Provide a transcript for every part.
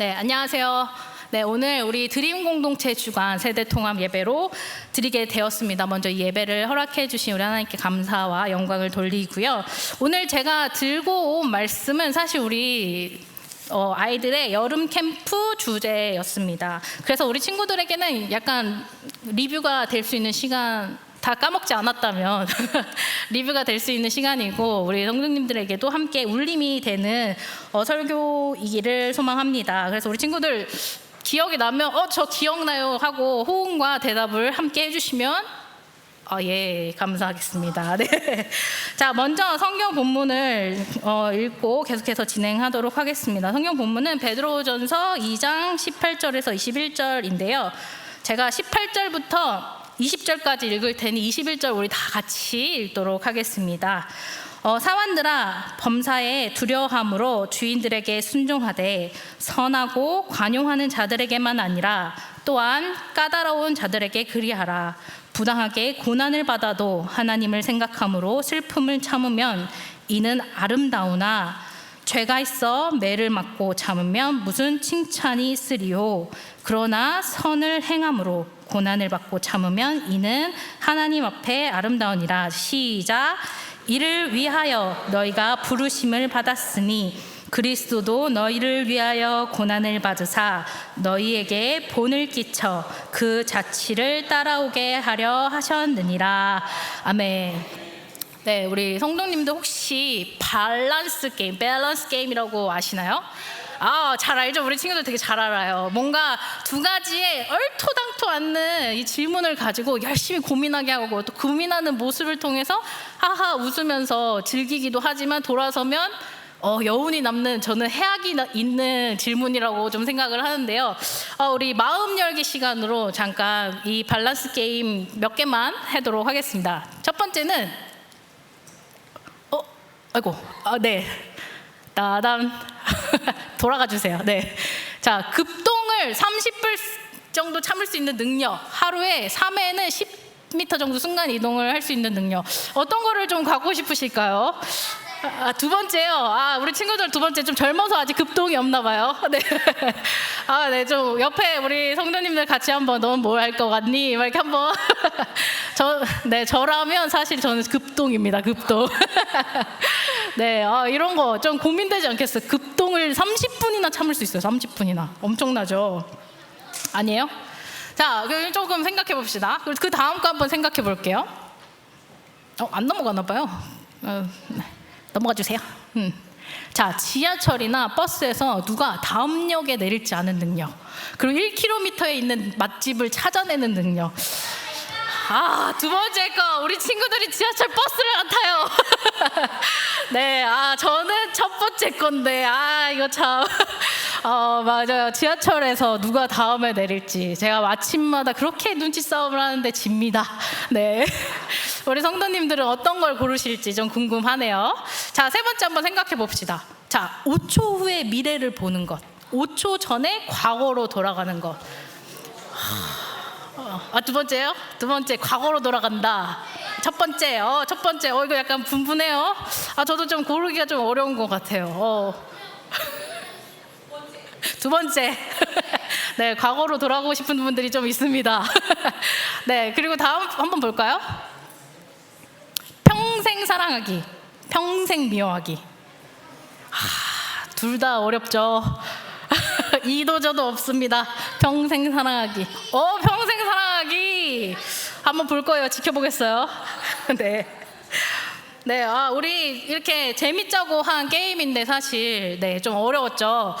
네, 안녕하세요. 네, 오늘 우리 드림 공동체 주간 세대 통합 예배로 드리게 되었습니다. 먼저 이 예배를 허락해 주신 우리 하나님께 감사와 영광을 돌리고요. 오늘 제가 들고 온 말씀은 사실 우리 어, 아이들의 여름 캠프 주제였습니다. 그래서 우리 친구들에게는 약간 리뷰가 될 수 있는 시간 다 까먹지 않았다면 리뷰가 될 수 있는 시간이고 우리 성도님들에게도 함께 울림이 되는 어, 설교이기를 소망합니다. 그래서 우리 친구들 기억이 나면 어 저 기억나요 하고 호응과 대답을 함께 해주시면 아, 예, 감사하겠습니다. 네. 자, 먼저 성경 본문을 어, 읽고 계속해서 진행하도록 하겠습니다. 성경 본문은 베드로전서 2장 18절에서 21절인데요. 제가 18절부터 20절까지 읽을 테니 21절 우리 다 같이 읽도록 하겠습니다. 어, 사환들아 범사에 두려함으로 주인들에게 순종하되 선하고 관용하는 자들에게만 아니라 또한 까다로운 자들에게 그리하라 부당하게 고난을 받아도 하나님을 생각함으로 슬픔을 참으면 이는 아름다우나 죄가 있어 매를 맞고 참으면 무슨 칭찬이 있으리요 그러나 선을 행함으로 고난을 받고 참으면 이는 하나님 앞에 아름다우니라 시작 이를 위하여 너희가 부르심을 받았으니 그리스도도 너희를 위하여 고난을 받으사 너희에게 본을 끼쳐 그 자치를 따라오게 하려 하셨느니라 아멘. 네, 우리 성도님들 혹시 밸런스 게임, 밸런스 게임이라고 아시나요? 아, 잘 알죠. 우리 친구들 되게 잘 알아요. 뭔가 두 가지의 얼토당토 않는 이 질문을 가지고 열심히 고민하게 하고 또 고민하는 모습을 통해서 하하 웃으면서 즐기기도 하지만 돌아서면 어, 여운이 남는 저는 해악이 나- 있는 질문이라고 좀 생각을 하는데요. 어, 우리 마음 열기 시간으로 잠깐 이 밸런스 게임 몇 개만 하도록 하겠습니다. 첫 번째는 어, 아이고, 아, 네. 따단. 돌아가 주세요. 네. 자, 급동을 30분 정도 참을 수 있는 능력. 하루에 3회는 10m 정도 순간 이동을 할 수 있는 능력. 어떤 거를 좀 갖고 싶으실까요? 아, 두 번째요. 아, 우리 친구들 두 번째 좀 젊어서 아직 급동이 없나 봐요. 네. 아, 네. 좀 옆에 우리 성도님들 같이 한번 넌 뭘 할 것 같니? 막 이렇게 한번. 저, 네. 저라면 사실 저는 급동입니다. 급동. 네. 아, 이런 거 좀 고민되지 않겠어요? 급동을 30 분이나 참을 수 있어요. 30분이나. 엄청나죠? 아니에요? 자, 그럼 조금 생각해 봅시다. 그 다음 거 한번 생각해 볼게요. 어, 안 넘어가나 봐요. 어, 네. 넘어가 주세요. 음. 자, 지하철이나 버스에서 누가 다음 역에 내릴지 아는 능력. 그리고 1km에 있는 맛집을 찾아내는 능력. 아, 두 번째 거. 우리 친구들이 지하철 버스를 안 타요. 네, 아 저는 첫 번째 건데 아 이거 참. 어 맞아요. 지하철에서 누가 다음에 내릴지. 제가 아침마다 그렇게 눈치 싸움을 하는데 집니다. 네. 우리 성도님들은 어떤 걸 고르실지 좀 궁금하네요. 자 세 번째 한번 생각해 봅시다. 자 5초 후에 미래를 보는 것. 5초 전에 과거로 돌아가는 것 아, 두 번째요? 두 번째, 과거로 돌아간다. 첫 번째, 어, 첫 번째, 어, 이거 약간 분분해요. 아, 저도 좀 고르기가 좀 어려운 것 같아요. 어. 두 번째. 네, 과거로 돌아가고 싶은 분들이 좀 있습니다. 네, 그리고 다음 한번 볼까요? 평생 사랑하기, 평생 미워하기. 둘다 어렵죠. 이도 저도 없습니다. 평생 사랑하기. 어, 평생 한번 볼 거예요. 지켜보겠어요. 네. 네, 아, 우리 이렇게 재밌자고 한 게임인데 사실 네, 좀 어려웠죠.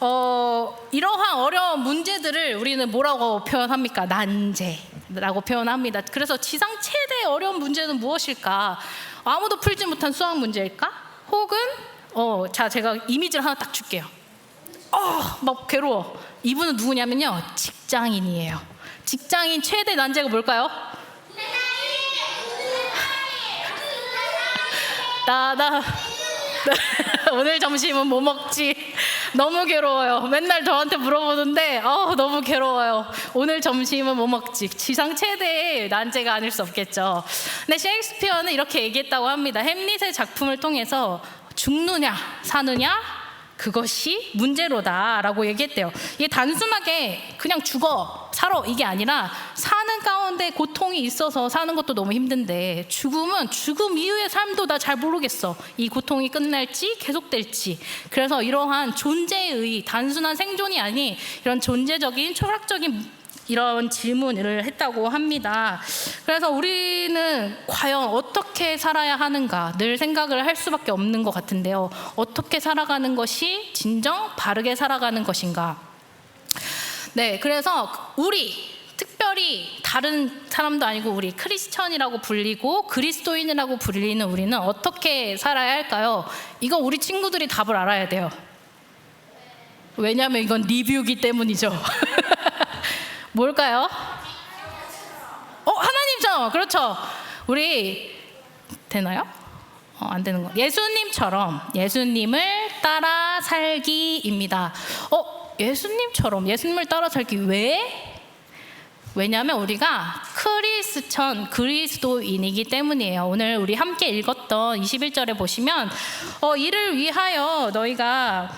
어, 이러한 어려운 문제들을 우리는 뭐라고 표현합니까? 난제라고 표현합니다. 그래서 지상 최대 어려운 문제는 무엇일까? 아무도 풀지 못한 수학 문제일까? 혹은 어, 자, 제가 이미지를 하나 딱 줄게요. 어, 막 괴로워. 이분은 누구냐면요. 직장인이에요. 직장인 최대 난제가 뭘까요? 나 나 오늘 점심은 뭐 먹지? 너무 괴로워요. 맨날 저한테 물어보는데 어, 너무 괴로워요. 오늘 점심은 뭐 먹지? 지상 최대의 난제가 아닐 수 없겠죠. 근데 셰익스피어는 이렇게 얘기했다고 합니다. 햄릿의 작품을 통해서 죽느냐 사느냐 그것이 문제로다라고 얘기했대요. 이게 단순하게 그냥 죽어 살아 이게 아니라 사는 가운데 고통이 있어서 사는 것도 너무 힘든데 죽음은 죽음 이후의 삶도 나 잘 모르겠어. 이 고통이 끝날지 계속될지. 그래서 이러한 존재의 단순한 생존이 아닌 이런 존재적인 철학적인 이런 질문을 했다고 합니다. 그래서 우리는 과연 어떻게 살아야 하는가 늘 생각을 할 수밖에 없는 것 같은데요. 어떻게 살아가는 것이 진정 바르게 살아가는 것인가? 네, 그래서 우리 특별히 다른 사람도 아니고 우리 크리스천이라고 불리고 그리스도인이라고 불리는 우리는 어떻게 살아야 할까요? 이거 우리 친구들이 답을 알아야 돼요. 왜냐하면 이건 리뷰기 때문이죠. 뭘까요? 어, 하나님처럼 그렇죠. 우리 되나요? 어, 안 되는 거. 예수님처럼 예수님을 따라 살기입니다. 어, 예수님처럼 예수님을 따라 살기 왜? 왜냐하면 우리가 크리스천 그리스도인이기 때문이에요. 오늘 우리 함께 읽었던 21절에 보시면 어, 이를 위하여 너희가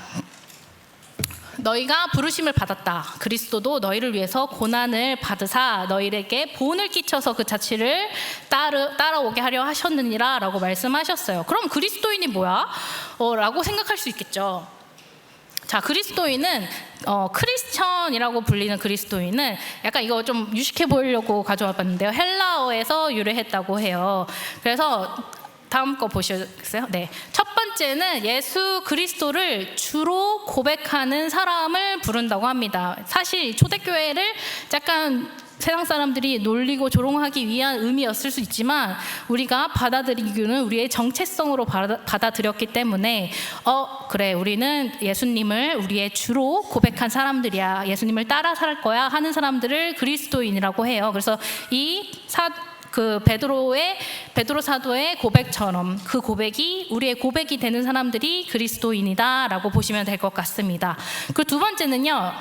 너희가 부르심을 받았다. 그리스도도 너희를 위해서 고난을 받으사 너희에게 본을 끼쳐서 그 자취를 따르, 따라오게 하려 하셨느니라 라고 말씀하셨어요. 그럼 그리스도인이 뭐야? 어, 라고 생각할 수 있겠죠. 자, 그리스도인은 어, 크리스천이라고 불리는 그리스도인은 약간 이거 좀 유식해 보이려고 가져와 봤는데요. 헬라어에서 유래했다고 해요. 그래서 다음 거 보시겠어요? 네. 첫 번째는 예수 그리스도를 주로 고백하는 사람을 부른다고 합니다. 사실 초대교회를 약간 세상 사람들이 놀리고 조롱하기 위한 의미였을 수 있지만 우리가 받아들이기는 우리의 정체성으로 받아- 받아들였기 때문에 어 그래 우리는 예수님을 우리의 주로 고백한 사람들이야 예수님을 따라 살 거야 하는 사람들을 그리스도인이라고 해요. 그래서 이 사 그 베드로의 베드로 사도의 고백처럼 그 고백이 우리의 고백이 되는 사람들이 그리스도인이다라고 보시면 될 것 같습니다. 그두 번째는요.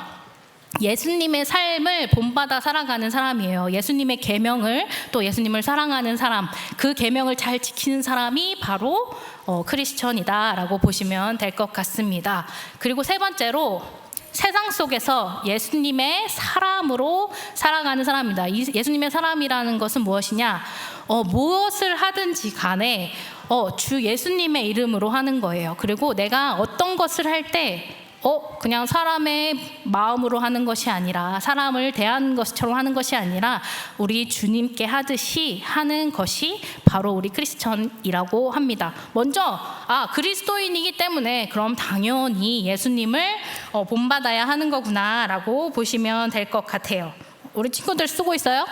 예수님의 삶을 본받아 살아가는 사람이에요. 예수님의 계명을 또 예수님을 사랑하는 사람, 그 계명을 잘 지키는 사람이 바로 어, 크리스천이다라고 보시면 될 것 같습니다. 그리고 세 번째로 세상 속에서 예수님의 사람으로 살아가는 사람입니다. 이 예수님의 사람이라는 것은 무엇이냐? 어, 무엇을 하든지 간에 어, 주 예수님의 이름으로 하는 거예요. 그리고 내가 어떤 것을 할때 어, 그냥 사람의 마음으로 하는 것이 아니라 사람을 대하는 것처럼 하는 것이 아니라 우리 주님께 하듯이 하는 것이 바로 우리 크리스천이라고 합니다. 먼저 아 그리스도인이기 때문에 그럼 당연히 예수님을 어, 본받아야 하는 거구나라고 보시면 될 것 같아요. 우리 친구들 쓰고 있어요?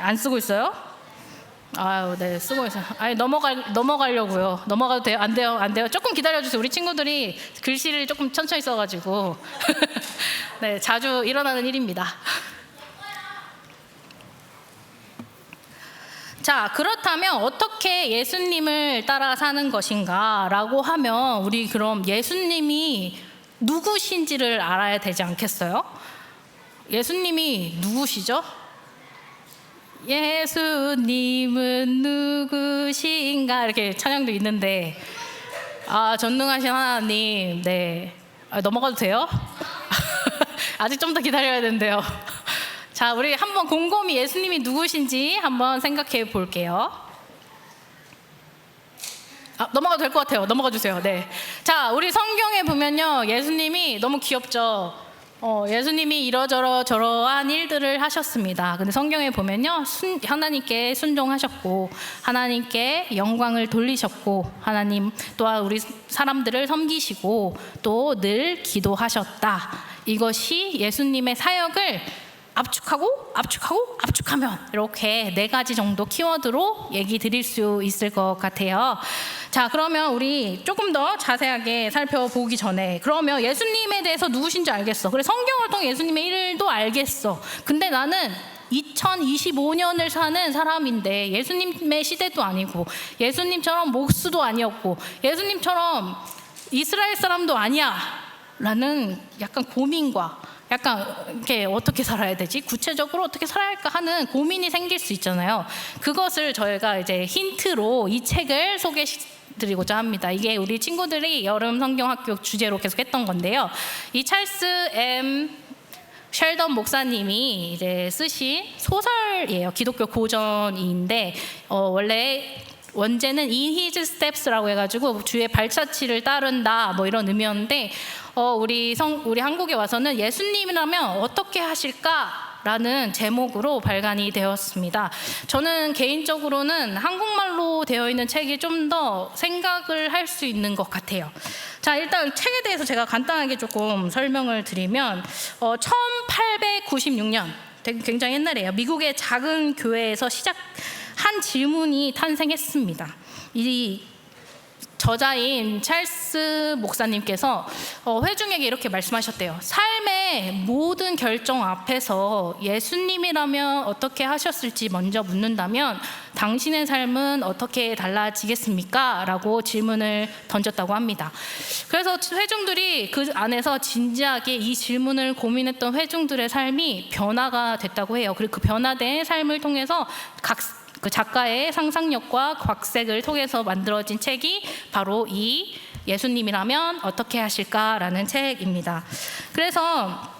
안 쓰고 있어요? 아유, 네, 쓰고 있어요. 아니, 넘어갈, 넘어가려고요. 넘어가도 돼요? 안 돼요? 안 돼요? 조금 기다려주세요. 우리 친구들이 글씨를 조금 천천히 써가지고. 네, 자주 일어나는 일입니다. 자, 그렇다면 어떻게 예수님을 따라 사는 것인가? 라고 하면 우리 그럼 예수님이 누구신지를 알아야 되지 않겠어요? 예수님이 누구시죠? 예수님은 누구신가 이렇게 찬양도 있는데 아 전능하신 하나님 네 아, 넘어가도 돼요? 아직 좀 더 기다려야 되는데요. 자 우리 한번 곰곰이 예수님이 누구신지 한번 생각해 볼게요. 아, 넘어가도 될 것 같아요. 넘어가 주세요. 네. 자, 우리 성경에 보면요. 예수님이 너무 귀엽죠. 어, 예수님이 이러저러 저러한 일들을 하셨습니다. 근데 성경에 보면요. 순, 하나님께 순종하셨고, 하나님께 영광을 돌리셨고, 하나님 또한 우리 사람들을 섬기시고, 또 늘 기도하셨다. 이것이 예수님의 사역을 압축하고 압축하고 압축하면 이렇게 네 가지 정도 키워드로 얘기 드릴 수 있을 것 같아요. 자, 그러면 우리 조금 더 자세하게 살펴보기 전에 그러면 예수님에 대해서 누구신지 알겠어. 그래 성경을 통해 예수님의 일도 알겠어. 근데 나는 2025년을 사는 사람인데 예수님의 시대도 아니고 예수님처럼 목수도 아니었고 예수님처럼 이스라엘 사람도 아니야. 라는 약간 고민과 약간 이렇게 어떻게 살아야 되지? 구체적으로 어떻게 살아야 할까 하는 고민이 생길 수 있잖아요. 그것을 저희가 이제 힌트로 이 책을 소개 드리고자 합니다. 이게 우리 친구들이 여름 성경학교 주제로 계속 했던 건데요. 이 찰스 M 셸던 목사님이 이제 쓰신 소설이에요. 기독교 고전인데 어, 원래 원제는 in his steps라고 해가지고 주의 발자취를 따른다 뭐 이런 의미였는데 어, 우리 성 우리 한국에 와서는 예수님이라면 어떻게 하실까? 라는 제목으로 발간이 되었습니다. 저는 개인적으로는 한국말로 되어 있는 책이 좀 더 생각을 할 수 있는 것 같아요. 자, 일단 책에 대해서 제가 간단하게 조금 설명을 드리면, 어, 1896년, 되게 굉장히 옛날이에요. 미국의 작은 교회에서 시작 한 질문이 탄생했습니다. 이 저자인 찰스 목사님께서 어, 회중에게 이렇게 말씀하셨대요. 삶의 모든 결정 앞에서 예수님이라면 어떻게 하셨을지 먼저 묻는다면 당신의 삶은 어떻게 달라지겠습니까? 라고 질문을 던졌다고 합니다. 그래서 회중들이 그 안에서 진지하게 이 질문을 고민했던 회중들의 삶이 변화가 됐다고 해요. 그리고 그 변화된 삶을 통해서 각 그 작가의 상상력과 각색을 통해서 만들어진 책이 바로 이 예수님이라면 어떻게 하실까라는 책입니다. 그래서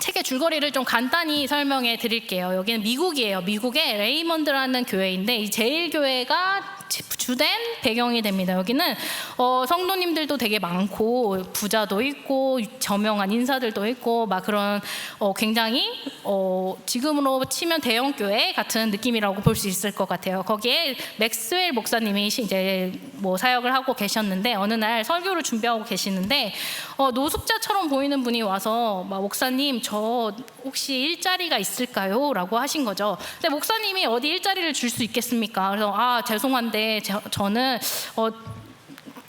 책의 줄거리를 좀 간단히 설명해 드릴게요. 여기는 미국이에요. 미국의 레이먼드라는 교회인데 이 제일교회가 주된 배경이 됩니다. 여기는 어, 성도님들도 되게 많고 부자도 있고 저명한 인사들도 있고 막 그런 어, 굉장히 어, 지금으로 치면 대형 교회 같은 느낌이라고 볼 수 있을 것 같아요. 거기에 맥스웰 목사님이 이제 뭐 사역을 하고 계셨는데 어느 날 설교를 준비하고 계시는데 어, 노숙자처럼 보이는 분이 와서 막 목사님 저 혹시 일자리가 있을까요? 라고 하신 거죠. 근데 목사님이 어디 일자리를 줄 수 있겠습니까? 그래서 아 죄송한데 저, 저는 어,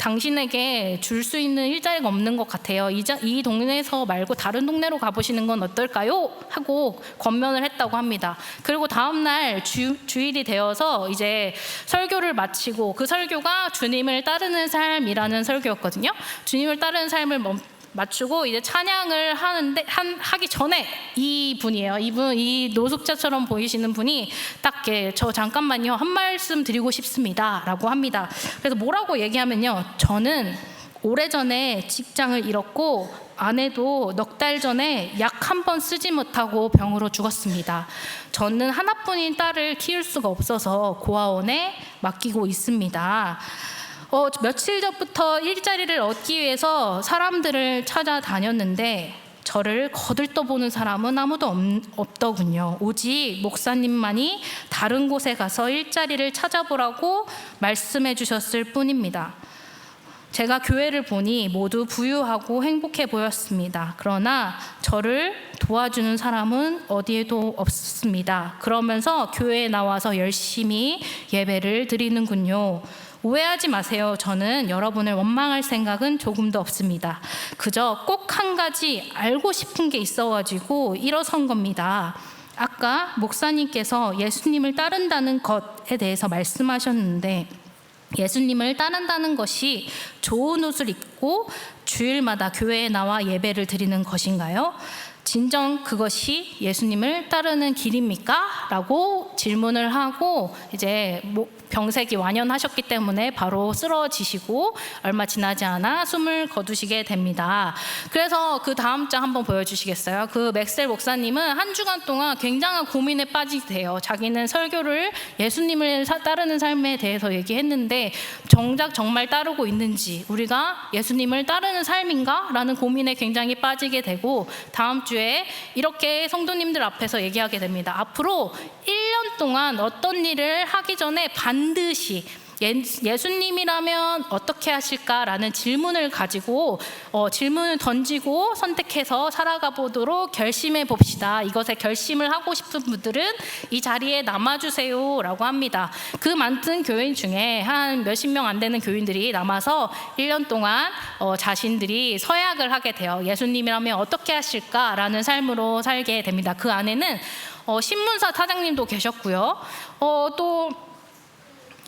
당신에게 줄 수 있는 일자리가 없는 것 같아요. 이, 자, 이 동네에서 말고 다른 동네로 가보시는 건 어떨까요? 하고 권면을 했다고 합니다. 그리고 다음날 주, 주일이 되어서 이제 설교를 마치고 그 설교가 주님을 따르는 삶이라는 설교였거든요. 주님을 따르는 삶을 멈, 맞추고 이제 찬양을 하는데 한, 하기 전에 이 분이에요. 이분 이 노숙자처럼 보이시는 분이 딱저 잠깐만요 한 말씀 드리고 싶습니다라고 합니다. 그래서 뭐라고 얘기하면요, 저는 오래전에 직장을 잃었고 아내도 넉 달 전에 약 한 번 쓰지 못하고 병으로 죽었습니다. 저는 하나뿐인 딸을 키울 수가 없어서 고아원에 맡기고 있습니다. 어, 며칠 전부터 일자리를 얻기 위해서 사람들을 찾아다녔는데 저를 거들떠보는 사람은 아무도 없, 없더군요. 오직 목사님만이 다른 곳에 가서 일자리를 찾아보라고 말씀해 주셨을 뿐입니다. 제가 교회를 보니 모두 부유하고 행복해 보였습니다. 그러나 저를 도와주는 사람은 어디에도 없습니다. 그러면서 교회에 나와서 열심히 예배를 드리는군요. 오해하지 마세요. 저는 여러분을 원망할 생각은 조금도 없습니다. 그저 꼭 한 가지 알고 싶은 게 있어가지고 일어선 겁니다. 아까 목사님께서 예수님을 따른다는 것에 대해서 말씀하셨는데 예수님을 따른다는 것이 좋은 옷을 입고 주일마다 교회에 나와 예배를 드리는 것인가요? 진정 그것이 예수님을 따르는 길입니까? 라고 질문을 하고 이제 병색이 완연하셨기 때문에 바로 쓰러지시고 얼마 지나지 않아 숨을 거두시게 됩니다. 그래서 그 다음 장 한번 보여주시겠어요? 그 맥셀 목사님은 한 주간 동안 굉장한 고민에 빠지게 돼요. 자기는 설교를 예수님을 따르는 삶에 대해서 얘기했는데 정작 정말 따르고 있는지 우리가 예수님을 따르는 삶인가? 라는 고민에 굉장히 빠지게 되고 다음 주에 이렇게 성도님들 앞에서 얘기하게 됩니다. 앞으로 1년 동안 어떤 일을 하기 전에 반 드시 예, 수님이라면 어떻게 하실까라는 질문을 가지고 어, 질문을 던지고 선택해서 살아가 보도록 결심해 봅시다. 이것에 결심을 하고 싶은 분들은 이 자리에 남아주세요라고 합니다. 그 많은 교인 중에 한 몇십 명 안 되는 교인들이 남아서 1년 동안 어, 자신들이 서약을 하게 돼요. 예수님이라면 어떻게 하실까라는 삶으로 살게 됩니다. 그 안에는 어, 신문사 사장님도 계셨고요. 어, 또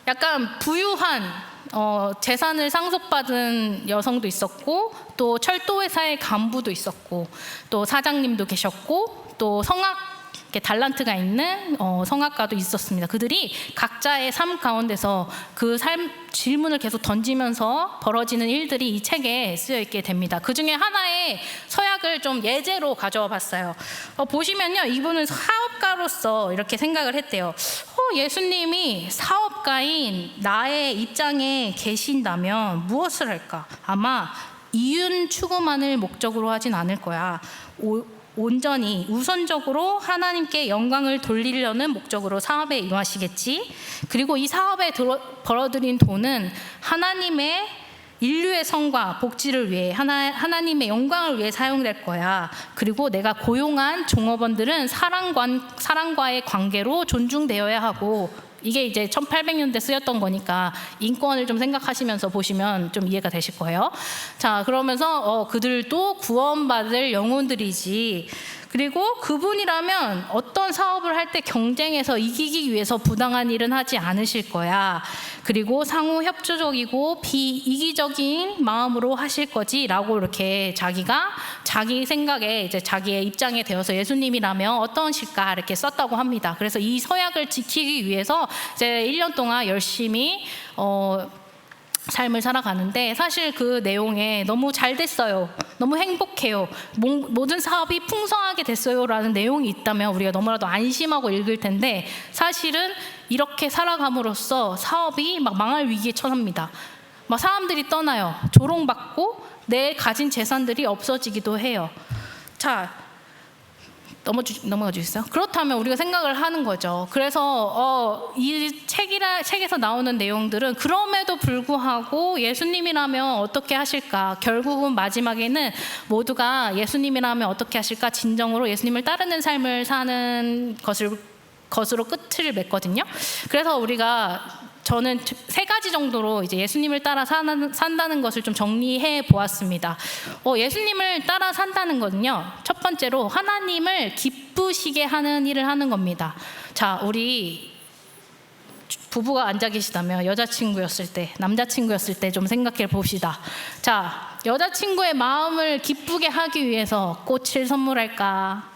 약간 부유한 어, 재산을 상속받은 여성도 있었고 또 철도회사의 간부도 있었고 또 사장님도 계셨고 또 성악 이렇게 달란트가 있는 어, 성악가도 있었습니다. 그들이 각자의 삶 가운데서 그 삶 질문을 계속 던지면서 벌어지는 일들이 이 책에 쓰여 있게 됩니다. 그 중에 하나의 서약을 좀 예제로 가져와 봤어요. 어, 보시면요, 이분은 사업가로서 이렇게 생각을 했대요. 어, 예수님이 사업가인 나의 입장에 계신다면 무엇을 할까? 아마 이윤 추구만을 목적으로 하진 않을 거야. 오, 온전히 우선적으로 하나님께 영광을 돌리려는 목적으로 사업에 임하시겠지. 그리고 이 사업에 들어, 벌어들인 돈은 하나님의 인류의 성과 복지를 위해 하나, 하나님의 영광을 위해 사용될 거야. 그리고 내가 고용한 종업원들은 사랑관, 사랑과의 관계로 존중되어야 하고 이게 이제 1800년대 쓰였던 거니까 인권을 좀 생각하시면서 보시면 좀 이해가 되실 거예요. 자, 그러면서 어, 그들도 구원받을 영혼들이지. 그리고 그분이라면 어떤 사업을 할 때 경쟁에서 이기기 위해서 부당한 일은 하지 않으실 거야. 그리고 상호 협조적이고 비이기적인 마음으로 하실 거지라고 이렇게 자기가 자기 생각에 이제 자기의 입장에 대어서 예수님이라면 어떠실까 이렇게 썼다고 합니다. 그래서 이 서약을 지키기 위해서 이제 1년 동안 열심히 어 삶을 살아가는데 사실 그 내용에 너무 잘 됐어요. 너무 행복해요. 모- 모든 사업이 풍성하게 됐어요라는 내용이 있다면 우리가 너무나도 안심하고 읽을 텐데 사실은 이렇게 살아감으로써 사업이 막 망할 위기에 처합니다. 막 사람들이 떠나요. 조롱받고 내 가진 재산들이 없어지기도 해요. 자, 넘어 주, 넘어가 주겠어요? 그렇다면 우리가 생각을 하는 거죠. 그래서 어, 이 책이라 책에서 나오는 내용들은 그럼에도 불구하고 예수님이라면 어떻게 하실까? 결국은 마지막에는 모두가 예수님이라면 어떻게 하실까? 진정으로 예수님을 따르는 삶을 사는 것을 것으로 끝을 맺거든요. 그래서 우리가 저는 세 가지 정도로 이제 예수님을 따라 사는, 산다는 것을 좀 정리해 보았습니다. 어, 예수님을 따라 산다는 것은요, 첫 번째로 하나님을 기쁘시게 하는 일을 하는 겁니다. 자, 우리 부부가 앉아 계시다면 여자친구였을 때, 남자친구였을 때 좀 생각해 봅시다. 자, 여자친구의 마음을 기쁘게 하기 위해서 꽃을 선물할까?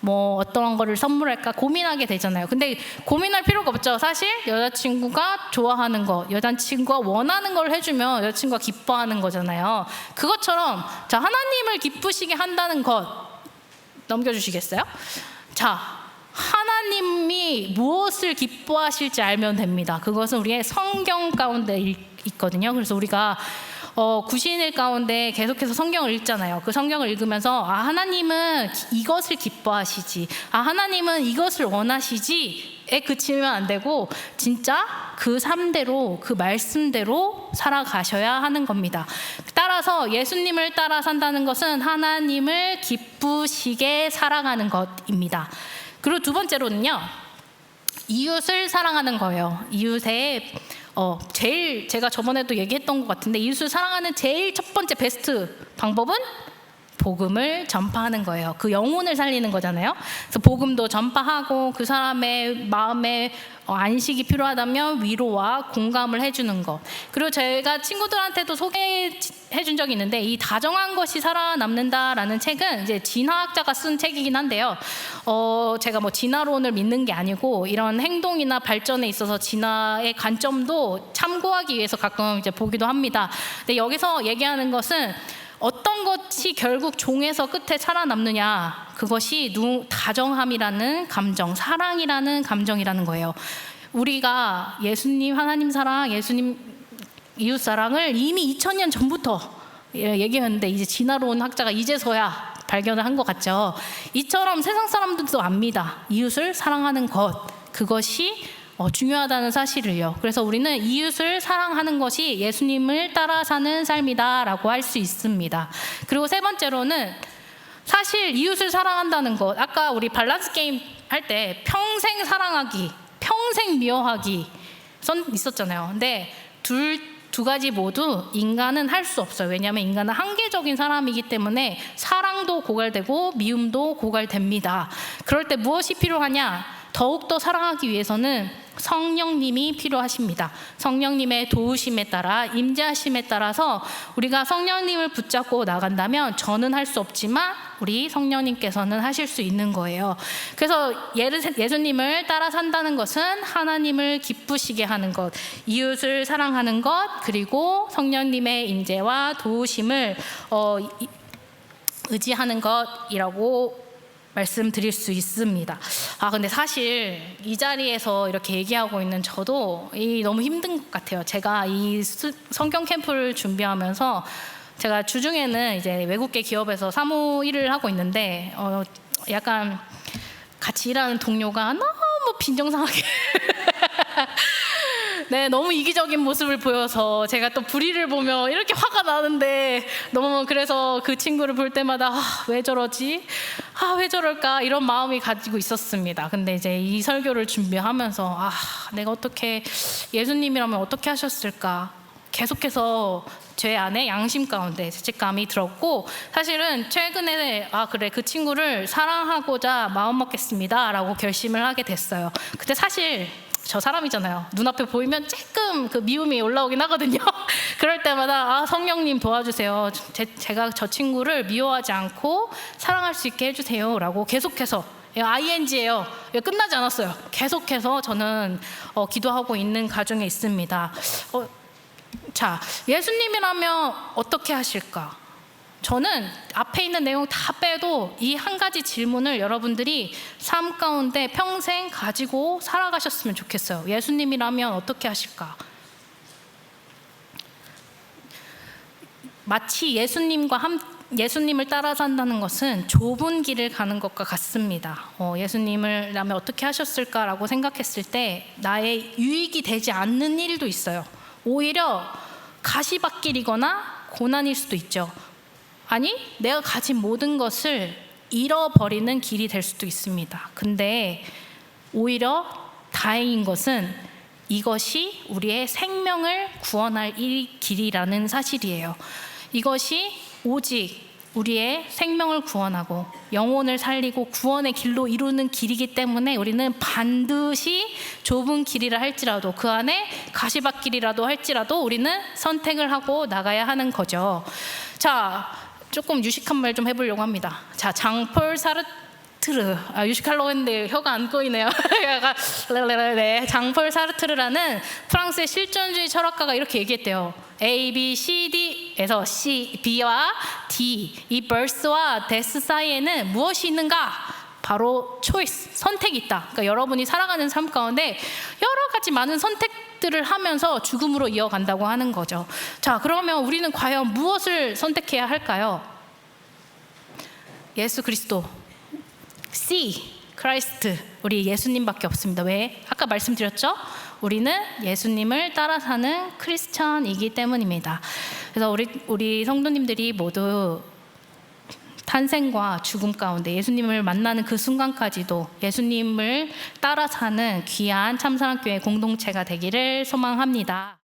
뭐 어떤 거를 선물할까 고민하게 되잖아요. 근데 고민할 필요가 없죠. 사실 여자친구가 좋아하는 거, 여자친구가 원하는 걸 해주면 여자친구가 기뻐하는 거잖아요. 그것처럼 자 하나님을 기쁘시게 한다는 것 넘겨주시겠어요? 자 하나님이 무엇을 기뻐하실지 알면 됩니다. 그것은 우리의 성경 가운데 있- 있거든요. 그래서 우리가 어, 구신일 가운데 계속해서 성경을 읽잖아요. 그 성경을 읽으면서 아 하나님은 기- 이것을 기뻐하시지, 아 하나님은 이것을 원하시지에 그치면 안 되고 진짜 그 삶대로 그 말씀대로 살아가셔야 하는 겁니다. 따라서 예수님을 따라 산다는 것은 하나님을 기쁘시게 살아가는 것입니다. 그리고 두 번째로는요. 이웃을 사랑하는 거예요. 이웃의 어, 제일 제가 저번에도 얘기했던 것 같은데 이웃을 사랑하는 제일 첫 번째 베스트 방법은 복음을 전파하는 거예요. 그 영혼을 살리는 거잖아요. 그래서 복음도 전파하고 그 사람의 마음에 어, 안식이 필요하다면 위로와 공감을 해주는 것. 그리고 제가 친구들한테도 소개해 준 적이 있는데 이 다정한 것이 살아남는다라는 책은 이제 진화학자가 쓴 책이긴 한데요. 어, 제가 뭐 진화론을 믿는 게 아니고 이런 행동이나 발전에 있어서 진화의 관점도 참고하기 위해서 가끔 이제 보기도 합니다. 근데 여기서 얘기하는 것은 어떤 것이 결국 종에서 끝에 살아남느냐? 그것이 누, 다정함이라는 감정 사랑이라는 감정이라는 거예요. 우리가 예수님 하나님 사랑 예수님 이웃 사랑을 이미 2000년 전부터 예, 얘기했는데 이제 진화론 학자가 이제서야 발견을 한 것 같죠. 이처럼 세상 사람들도 압니다. 이웃을 사랑하는 것. 그것이 어, 중요하다는 사실을요. 그래서 우리는 이웃을 사랑하는 것이 예수님을 따라 사는 삶이다라고 할 수 있습니다. 그리고 세 번째로는 사실 이웃을 사랑한다는 것. 아까 우리 밸런스 게임 할 때 평생 사랑하기, 평생 미워하기 선 있었잖아요. 근데 둘두 가지 모두 인간은 할 수 없어요. 왜냐하면 인간은 한계적인 사람이기 때문에 사랑도 고갈되고 미움도 고갈됩니다. 그럴 때 무엇이 필요하냐? 더욱더 사랑하기 위해서는 성령님이 필요하십니다. 성령님의 도우심에 따라 임재하심에 따라서 우리가 성령님을 붙잡고 나간다면 저는 할 수 없지만 우리 성령님께서는 하실 수 있는 거예요. 그래서 예수님을 따라 산다는 것은 하나님을 기쁘시게 하는 것, 이웃을 사랑하는 것, 그리고 성령님의 임재와 도우심을 어, 이- 의지하는 것이라고 말씀드릴 수 있습니다. 아 근데 사실 이 자리에서 이렇게 얘기하고 있는 저도 이 너무 힘든 것 같아요. 제가 이 수- 성경 캠프를 준비하면서 제가 주중에는 이제 외국계 기업에서 사무 일을 하고 있는데 어 약간 같이 일하는 동료가 너무 빈정상하게 네, 너무 이기적인 모습을 보여서 제가 또 불의를 보며 이렇게 화가 나는데 너무 그래서 그 친구를 볼 때마다 아, 왜 저러지? 아, 왜 저럴까? 이런 마음이 가지고 있었습니다. 근데 이제 이 설교를 준비하면서 아, 내가 어떻게 예수님이라면 어떻게 하셨을까? 계속해서 제 안에 양심 가운데 죄책감이 들었고 사실은 최근에 아 그래 그 친구를 사랑하고자 마음 먹겠습니다라고 결심을 하게 됐어요. 근데 사실 저 사람이잖아요. 눈앞에 보이면 조금 그 미움이 올라오긴 하거든요. 그럴 때마다 아 성령님 도와주세요. 제, 제가 저 친구를 미워하지 않고 사랑할 수 있게 해주세요 라고 계속해서 예, ING예요. 예, 끝나지 않았어요. 계속해서 저는 어, 기도하고 있는 가정에 있습니다. 어, 자, 예수님이라면 어떻게 하실까? 저는 앞에 있는 내용 다 빼도 이 한 가지 질문을 여러분들이 삶 가운데 평생 가지고 살아가셨으면 좋겠어요. 예수님이라면 어떻게 하실까? 마치 예수님과 함 예수님을 따라 산다는 것은 좁은 길을 가는 것과 같습니다. 어, 예수님을 라면 어떻게 하셨을까라고 생각했을 때 나의 유익이 되지 않는 일도 있어요. 오히려 가시밭길이거나 고난일 수도 있죠. 아니, 내가 가진 모든 것을 잃어버리는 길이 될 수도 있습니다. 근데 오히려 다행인 것은 이것이 우리의 생명을 구원할 이 길이라는 사실이에요. 이것이 오직 우리의 생명을 구원하고 영혼을 살리고 구원의 길로 이루는 길이기 때문에 우리는 반드시 좁은 길이라 할지라도 그 안에 가시밭길이라도 할지라도 우리는 선택을 하고 나가야 하는 거죠. 자, 조금 유식한 말 좀 해보려고 합니다. 자, 장폴 사르트르. 아, 유식하려고 했는데 혀가 안 꼬이네요. 네, 장폴 사르트르라는 프랑스의 실존주의 철학가가 이렇게 얘기했대요. A, B, C, D에서 C, B와 D 이 birth와 death 사이에는 무엇이 있는가? 바로 choice, 선택이 있다. 그러니까 여러분이 살아가는 삶 가운데 여러 가지 많은 선택들을 하면서 죽음으로 이어간다고 하는 거죠. 자, 그러면 우리는 과연 무엇을 선택해야 할까요? 예수 그리스도, C, 크라이스트, 우리 예수님밖에 없습니다. 왜? 아까 말씀드렸죠? 우리는 예수님을 따라 사는 크리스천이기 때문입니다. 그래서 우리 우리 성도님들이 모두 탄생과 죽음 가운데 예수님을 만나는 그 순간까지도 예수님을 따라 사는 귀한 참사랑교회 공동체가 되기를 소망합니다.